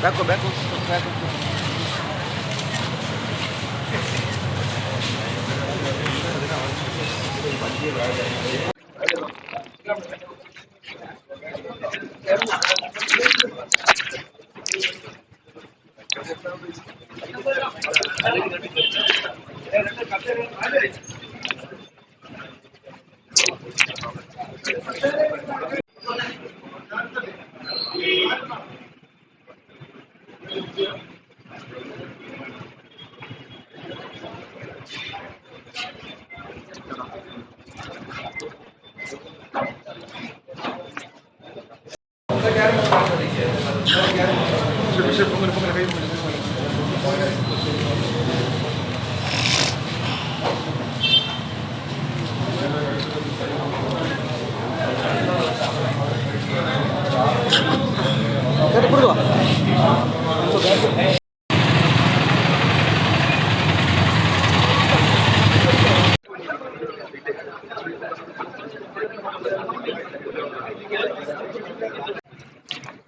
Vai comer com os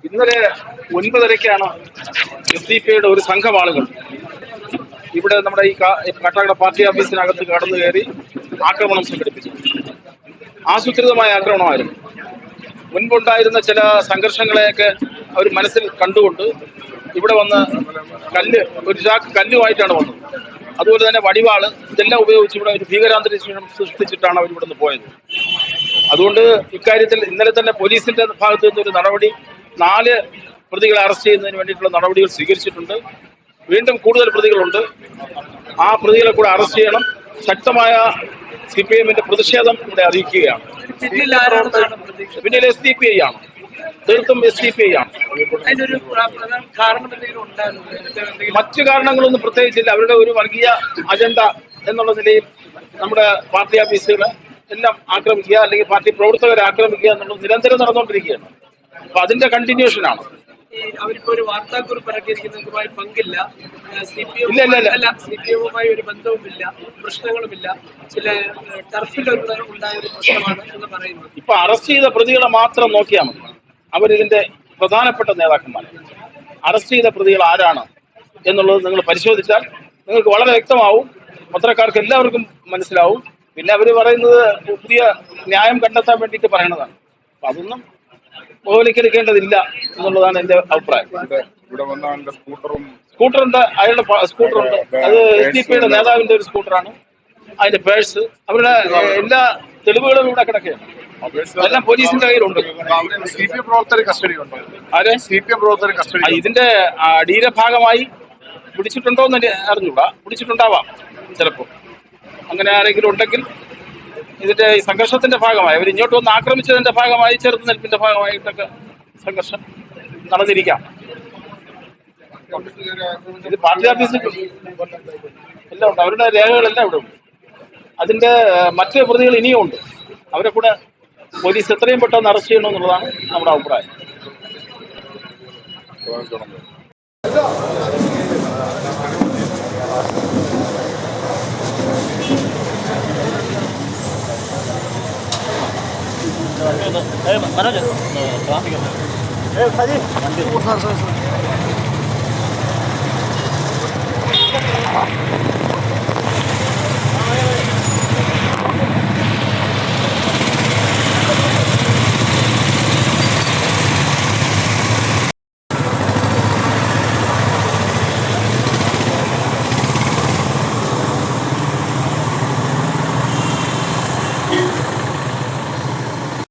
ഇന്നലെ ഒൻപതരയ്ക്കാണ് S D പിയുടെ ഒരു സംഘം ആളുകൾ ഇവിടെ നമ്മുടെ ഈ കാട്ടാക്കട പാർട്ടി ഓഫീസിനകത്ത് കടന്നു കയറി ആക്രമണം സംഘടിപ്പിച്ചു. ആസൂത്രിതമായ ആക്രമണമായിരുന്നു. മുൻപുണ്ടായിരുന്ന ചില സംഘർഷങ്ങളെയൊക്കെ അവർ മനസ്സിൽ കണ്ടുകൊണ്ട് ഇവിടെ വന്ന് കല്ല് ഒരു ചാക്ക് കല്ലുമായിട്ടാണ് വന്നത്. അതുപോലെ തന്നെ വടിവാൾ ഇതെല്ലാം ഉപയോഗിച്ച് ഇവിടെ ഒരു ഭീകരാന്തരീക്ഷം സൃഷ്ടിച്ചിട്ടാണ് അവർ ഇവിടെ നിന്ന് പോയത്. അതുകൊണ്ട് ഇക്കാര്യത്തിൽ ഇന്നലെ തന്നെ പോലീസിന്റെ ഭാഗത്തു നിന്നൊരു നടപടി നാല് പ്രതികളെ അറസ്റ്റ് ചെയ്യുന്നതിന് വേണ്ടിയിട്ടുള്ള നടപടികൾ സ്വീകരിച്ചിട്ടുണ്ട്. വീണ്ടും കൂടുതൽ പ്രതികളുണ്ട്. ആ പ്രതികളെ കൂടെ അറസ്റ്റ് ചെയ്യണം. ശക്തമായ സി പി എമ്മിന്റെ പ്രതിഷേധം ഇവിടെ അറിയിക്കുകയാണ്. പിന്നിൽ പിന്നീട് എസ് ഡി പി ഐ ആണ്. തീർത്തും എസ് ഡി പി ഐ ആണ്. മറ്റു കാരണങ്ങളൊന്നും പ്രത്യേകിച്ചില്ല. അവരുടെ ഒരു വർഗീയ അജണ്ട എന്നുള്ള നിലയിൽ നമ്മുടെ പാർട്ടി ഓഫീസുകൾ എല്ലാം ആക്രമിക്കുക അല്ലെങ്കിൽ പാർട്ടി പ്രവർത്തകരെ ആക്രമിക്കുക എന്നുള്ളത് നിരന്തരം നടന്നുകൊണ്ടിരിക്കുകയാണ്. അപ്പൊ അതിന്റെ ഈ അവരിപ്പോ ഒരു വാർത്താക്കുറിപ്പ് ഇറക്കിയിരിക്കുന്നതുമായി പങ്കില്ല. സി പി ഇല്ല, ഇല്ല, ഇല്ല. അല്ല സി പി എമ്മുമായി ഒരു ബന്ധവുമില്ല. പ്രശ്നങ്ങളുമില്ല. ചില ടർഫിൽ ഉണ്ടായ ഒരു പ്രശ്നമാണ് എന്ന് പറയുന്നത് ഇപ്പൊ അറസ്റ്റ് ചെയ്ത പ്രതികളെ മാത്രം നോക്കിയാൽ മതി. അവരിതിന്റെ പ്രധാനപ്പെട്ട നേതാക്കന്മാർ അറസ്റ്റ് ചെയ്ത പ്രതികൾ ആരാണ് എന്നുള്ളത് നിങ്ങൾ പരിശോധിച്ചാൽ നിങ്ങൾക്ക് വളരെ വ്യക്തമാവും. പത്രക്കാർക്ക് എല്ലാവർക്കും മനസ്സിലാവും. പിന്നെ അവർ പറയുന്നത് പുതിയ ന്യായം കണ്ടെത്താൻ വേണ്ടിയിട്ട് പറയണതാണ്. അതൊന്നും ബഹുവലിക്കരിക്കേണ്ടതില്ല എന്നുള്ളതാണ് എന്റെ അഭിപ്രായം. സ്കൂട്ടറുണ്ട് അയാളുടെ സ്കൂട്ടറുണ്ട്. അത് എസ് ഡി പിയുടെ നേതാവിന്റെ ഒരു സ്കൂട്ടറാണ്. അതിന്റെ പേഴ്സ് അവരുടെ എല്ലാ തെളിവുകളും ഇവിടെ കിടക്കുകയാണ്. എല്ലാം പോലീസിന്റെ കയ്യിലുണ്ട്. ആരെ? ഇതിന്റെ അടിയിലെ ഭാഗമായി പിടിച്ചിട്ടുണ്ടോ എന്ന് അറിഞ്ഞൂടാ. പിടിച്ചിട്ടുണ്ടാവാം ചിലപ്പോ. അങ്ങനെ ആരെങ്കിലും ഉണ്ടെങ്കിൽ ഇതിന്റെ സംഘർഷത്തിന്റെ ഭാഗമായി അവർ ഇങ്ങോട്ട് വന്ന് ആക്രമിച്ചതിന്റെ ഭാഗമായി ചെറുത്തുനിൽപ്പിന്റെ ഭാഗമായിട്ടൊക്കെ സംഘർഷം നടന്നിരിക്കാം. ഇത് പാർട്ടി ഓഫീസിൽ എല്ലാം ഉണ്ട്. അവരുടെ രേഖകളെല്ലാം ഇവിടെ ഉണ്ട്. അതിന്റെ മറ്റു മറ്റ് പ്രതികൾ ഇനിയും ഉണ്ട്. അവരെ കൂടെ പോലീസ് എത്രയും പെട്ടെന്ന് അറസ്റ്റ് ചെയ്യണമെന്നുള്ളതാണ് നമ്മുടെ അഭിപ്രായം. 哎，慢点点，嗯，走啊，这个，哎，快点，慢点，我上上上。